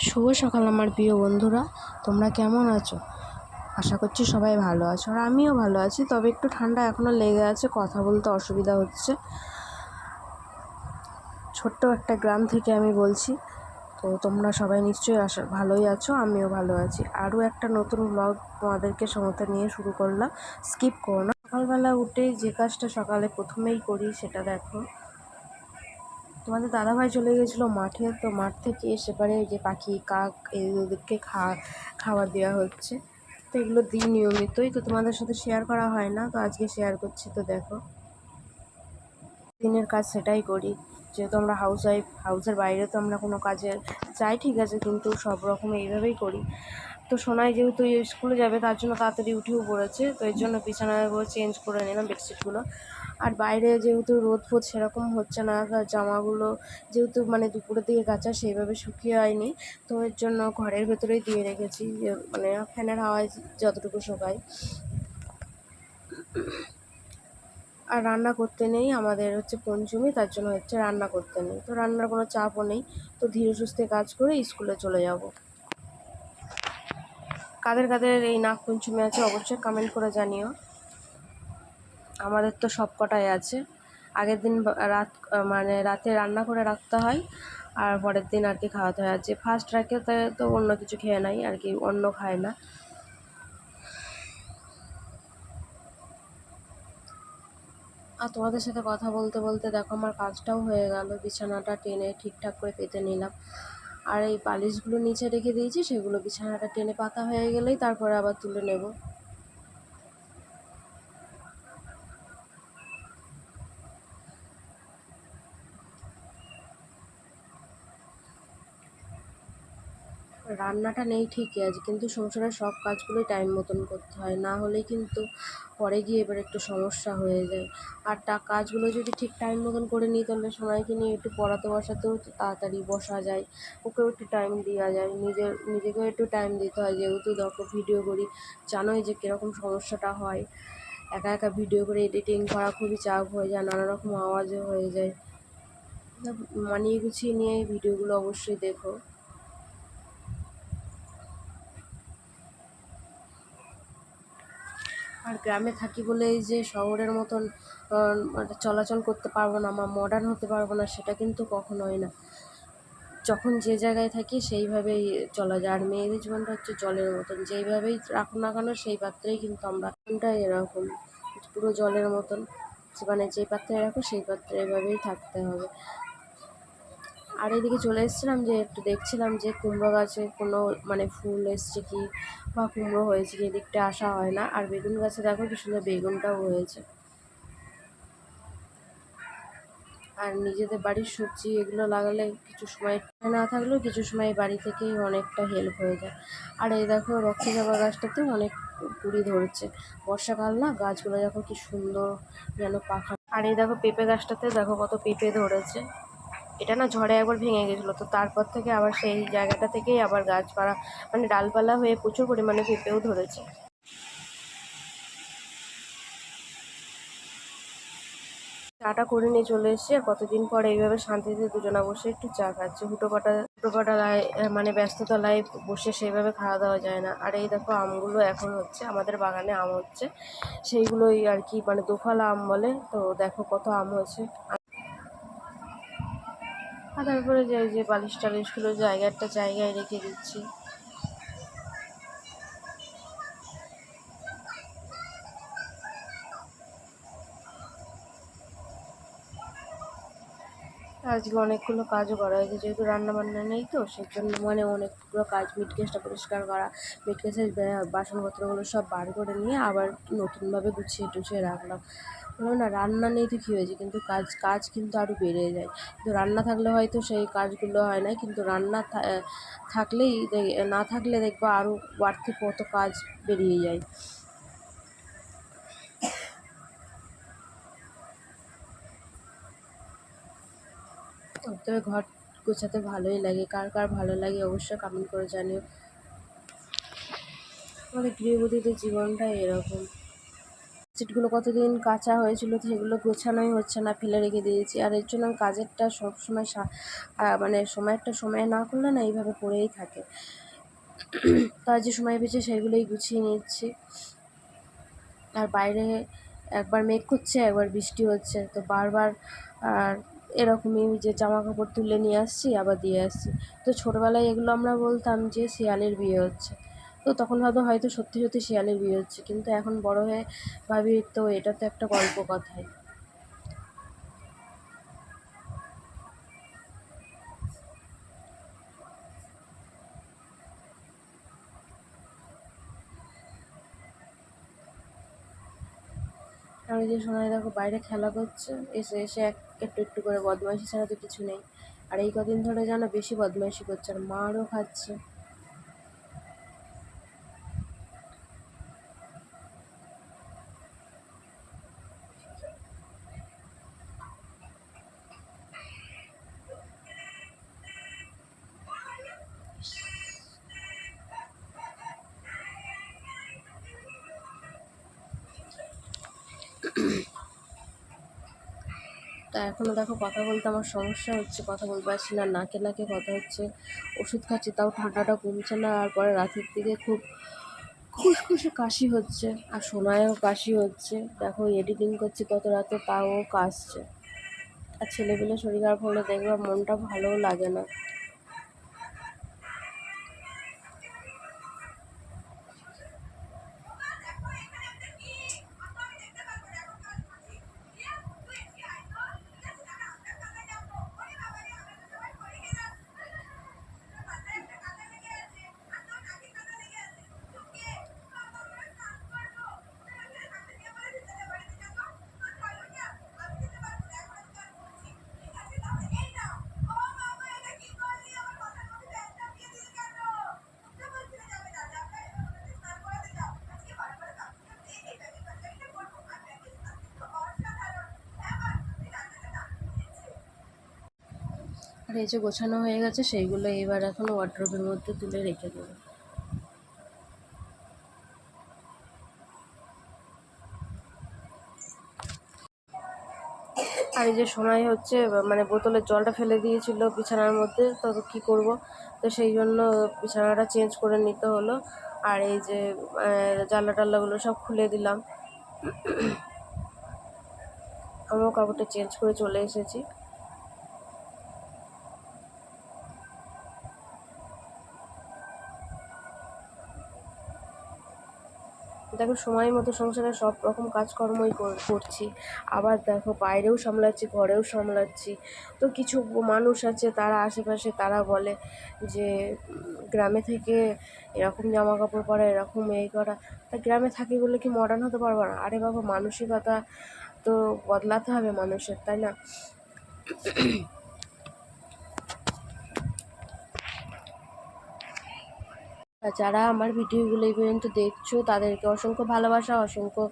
শুভ সকাল আমার প্রিয় বন্ধুরা। তোমরা কেমন আছো? আশা করছি সবাই ভালো আছো। আর আমিও ভালো আছি, তবে একটু ঠান্ডা এখনও লেগে আছে, কথা বলতে অসুবিধা হচ্ছে। ছোট্ট একটা গ্রাম থেকে আমি বলছি, তো তোমরা সবাই নিশ্চয়ই আসা, ভালোই আছো, আমিও ভালো আছি। আরও একটা নতুন ব্লগ তোমাদেরকে সমতে নিয়ে শুরু করলাম। স্কিপ করো না। সকালবেলা উঠে যে কাজটা সকালে প্রথমেই করি সেটা দেখো। তোমাদের দাদাভাই চলে গেছিল মাঠে, তো মাঠ থেকে এসে পারে যে পাখি, কাক এদেরকে খা, খাবার দেওয়া হচ্ছে। তো এগুলো দিই নিয়মিতই, তো তোমাদের সাথে শেয়ার করা হয় না, তো আজকে শেয়ার করছি, তো দেখো। দিনের কাজ সেটাই করি, যেহেতু আমরা হাউস ওয়াইফ হাউসের বাইরে তো আমরা কোনো কাজে যাই ঠিক আছে, কিন্তু সব রকম এইভাবেই করি। তো সোনাই যেহেতু স্কুলে যাবে, তার জন্য তাড়াতাড়ি উঠেও পড়েছে, তো এর জন্য বিছানাগুলো চেঞ্জ করে নিলাম বেডশিটগুলো আর বাইরে যেহেতু রোদ ফোদ সেরকম হচ্ছে না জামাগুলো যেহেতু মানে দুপুরের দিকে কাঁচা সেইভাবে শুকিয়ে হয়নি, তো এর জন্য ঘরের ভেতরেই দিয়ে রেখেছি মানে ফ্যানের হাওয়ায় যতটুকু শুকায়। আর রান্না করতে নেই, আমাদের হচ্ছে পঞ্চমী, তার জন্য হচ্ছে রান্না করতে নেই, তো রান্নার কোনো চাপও নেই, তো ধীরে সুস্থে কাজ করে স্কুলে চলে যাব। কাদের কাদের এই নাগ পঞ্চমী আছে অবশ্যই কমেন্ট করে জানিও। আমাদের তো সব কটাই আছে। আগের দিন রাত মানে রাতে রান্না করে রাখতে হয়, আর পরের দিন আর কি খাওয়াতে হয়। আর যে ফার্স্ট রাখে তো অন্য কিছু খেয়ে নেয়, আর কি অন্য খায় না। আর তোমাদের সাথে কথা বলতে বলতে দেখো আমার কাজটাও হয়ে গেল। বিছানাটা টেনে ঠিকঠাক করে পেতে নিলাম। আর এই পালিশগুলো নিচে রেখে দিয়েছি, সেগুলো বিছানাটা টেনে পাতা হয়ে গেলেই তারপরে আবার তুলে নেব। রান্নাটা নেই ঠিকই আছে কিন্তু সংসারের সব কাজগুলোই টাইম মতন করতে হয়। না হলে কিন্তু পরে গিয়ে এবার একটু সমস্যা হয়ে যায়। আর তা কাজগুলো যদি ঠিক টাইম মতন করে নিই, তাহলে সময়কে নিয়ে একটু পড়াতে বসাতেও তাড়াতাড়ি বসা যায়। ওকেও একটু টাইম দেওয়া যায়। নিজের, নিজেকেও একটু টাইম দিতে হয়। যেহেতু দেখো ভিডিও করি, জানোই যে কীরকম সমস্যাটা হয়। একা একা ভিডিও করে এডিটিং করা খুবই চাপ হয়ে যায়, নানা রকম আওয়াজও হয়ে যায়। মানিয়ে গুছিয়ে নিয়ে ভিডিওগুলো অবশ্যই দেখো। আর গ্রামে থাকি বলেই যে শহরের মতন মানে চলাচল করতে পারব না বা মডার্ন হতে পারব না, সেটা কিন্তু কখনোই না। যখন যে জায়গায় থাকি সেইভাবেই চলা যায়। আর মেয়েদের জীবনটা হচ্ছে জলের মতন। যেইভাবেই রাখো না কেন সেই পাত্রেই কিন্তু আমরা এরকম। পুরো জলের মতন। মানে যে পাত্রে রাখো সেই পাত্রে এভাবেই থাকতে হবে। আর এদিকে চলে এসেছিলাম যে একটু দেখছিলাম যে কুমড়ো গাছে কোনো মানে ফুল এসছে কি বা কুমড়ো হয়েছে কি, এদিকটা আসা হয় না। আর বেগুন গাছে দেখো কি সুন্দর বেগুনটাও হয়েছে। আর নিজেদের বাড়ির সবজি এগুলো লাগালে কিছু সময় না থাকলেও কিছু সময় বাড়ি থেকেই অনেকটা হেল্প হয়ে যায়। আর এই দেখো রক্ষী জবা গাছটাতেও অনেক কুড়ি ধরছে। বর্ষাকাল না, গাছগুলো দেখো কি সুন্দর যেন পাখা আর এই দেখো পেঁপে গাছটাতে দেখো কত পেঁপে ধরেছে। এটা না ঝড়ে একবার ভেঙে গেছিল। তো তারপর থেকে আবার সেই জায়গাটা থেকেই আবার গাছপালা মানে ডালপালা হয়ে প্রচুর পরিমাণে পেঁপেও ধরেছে। চাটা করে নিয়ে চলে এসেছি আর কতদিন পর এইভাবে শান্তিতে দুজনা বসে একটু চা খাচ্ছে। হুটোপাটা হুটোপাটা মানে ব্যস্ততা বসে সেইভাবে খাওয়া দাওয়া যায় না। আর এই দেখো আমগুলো এখন হচ্ছে, আমাদের বাগানে আম হচ্ছে। সেইগুলোই আর কি মানে দোফালা আম বলে। তো দেখো কত আম হয়েছে। আর তারপরে যে যে বালিশ টালিশগুলো জায়গাটা জায়গায় রেখে দিচ্ছি। আজকে অনেকগুলো কাজও করা হয়েছে। যেহেতু রান্না বান্না নেই তো সেই জন্য মানে অনেকগুলো কাজ মিট গ্যাসটা পরিষ্কার করা মিট গ্যাসের বাসনপত্রগুলো সব বার করে নিয়ে আবার নতুনভাবে গুছিয়ে টুছিয়ে রাখলাম। বললাম, না, রান্না নেই তো কী হয়েছে? কিন্তু কাজ কাজ কিন্তু আরও বেড়ে যায়। কিন্তু রান্না থাকলে হয়তো সেই কাজগুলো হয় না, কিন্তু রান্না থাকলেই না থাকলে দেখব আরও বাড়তি কত কাজ বেরিয়ে যায়। তবে ঘর গোছাতে ভালোই লাগে। কার কার ভালো লাগে অবশ্যই কমেন্ট করে জানিও। আমাদের গৃহবধূদের জীবনটা এরকম। বেডশিটগুলো কতদিন কাচা হয়েছিল তো সেগুলো গোছানোই হচ্ছে না, ফেলে রেখে দিয়েছি। আর এর জন্য কাজেরটা সবসময় মানে সময়েরটা সময়ে না করলে না এইভাবে পড়েই থাকে। তার যে সময় পেয়েছে সেগুলোই গুছিয়ে নিচ্ছি। আর বাইরে একবার মেঘ করছে, একবার বৃষ্টি হচ্ছে, তো বারবার আর এরকমই যে জামা কাপড় তুলে নিয়ে আসছি, আবার দিয়ে আসছি। তো ছোটোবেলায় এগুলো আমরা বলতাম যে শিয়ালের বিয়ে হচ্ছে। তো তখন ভাবতো হয়তো সত্যি সত্যি শিয়ালের বিয়ে হচ্ছে, কিন্তু এখন বড় হয়ে ভাবি, তো এটা তো একটা গল্প কথাই। আমি যে সোনাই দেখো বাইরে খেলা করছে, এসে এসে এক একটু একটু করে বদমাইশি ছাড়া তো কিছু নেই। আর এই কদিন ধরে যেন বেশি বদমাইশি করছে আর মারও খাচ্ছে। তা এখনও দেখো কথা বলতে আমার সমস্যা হচ্ছে, কথা বলতে পারছি না, নাকে নাকে কথা হচ্ছে, ওষুধ খাচ্ছি, তাও ঠান্ডাটা কমছে না, আর পরে রাতের দিকে খুব খুশখুশে কাশি হচ্ছে, আর সোনায়ও কাশি হচ্ছে, দেখো এডিটিং করছি কত রাতে, তাও কাশছে। আর ছেলেপেলে শরীর খারাপ হলে দেখবে মনটা ভালোও লাগে না। আর এই যে গোছানো হয়ে গেছে, সেইগুলো এবার এখন ওয়ার্ড্রোবের মধ্যে তুলে রেখে দেবো। আর এই যে সময় হচ্ছে মানে বোতলের জলটা ফেলে দিয়েছিল বিছানার মধ্যে, তো কী করব? তো সেই জন্য বিছানাটা চেঞ্জ করে নিতে হলো। আর এই যে জানলা টাল্লাগুলো সব খুলে দিলাম। আমিও কাপড়টা চেঞ্জ করে চলে এসেছি। দেখো সময় মতো সংসারে সব রকম কাজকর্মই করছি। আবার দেখো, বাইরেও সামলাচ্ছি, ঘরেও সামলাচ্ছি। তো কিছু মানুষ আছে, তারা আশেপাশে, তারা বলে যে, গ্রামে থেকে এরকম জামা কাপড় পরা, এরকম এই করা। তা গ্রামে থাকি বলে কি মডার্ন হতে পারব না? আরে বাবা, মানসিকতা তো বদলাতে হবে মানুষের, তাই না? যারা আমার ভিডিওগুলো এই পর্যন্ত দেখছ, তাদেরকে অসংখ্য ভালোবাসা, অসংখ্য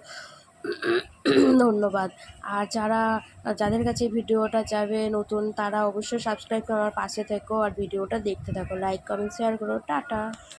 ধন্যবাদ। আর যারা, যাদের কাছে ভিডিওটা যাবে নতুন, তারা অবশ্যই সাবস্ক্রাইব করার পাশে থেকো আর ভিডিওটা দেখতে থাকো। লাইক কমেন্ট শেয়ার করো। টাটা।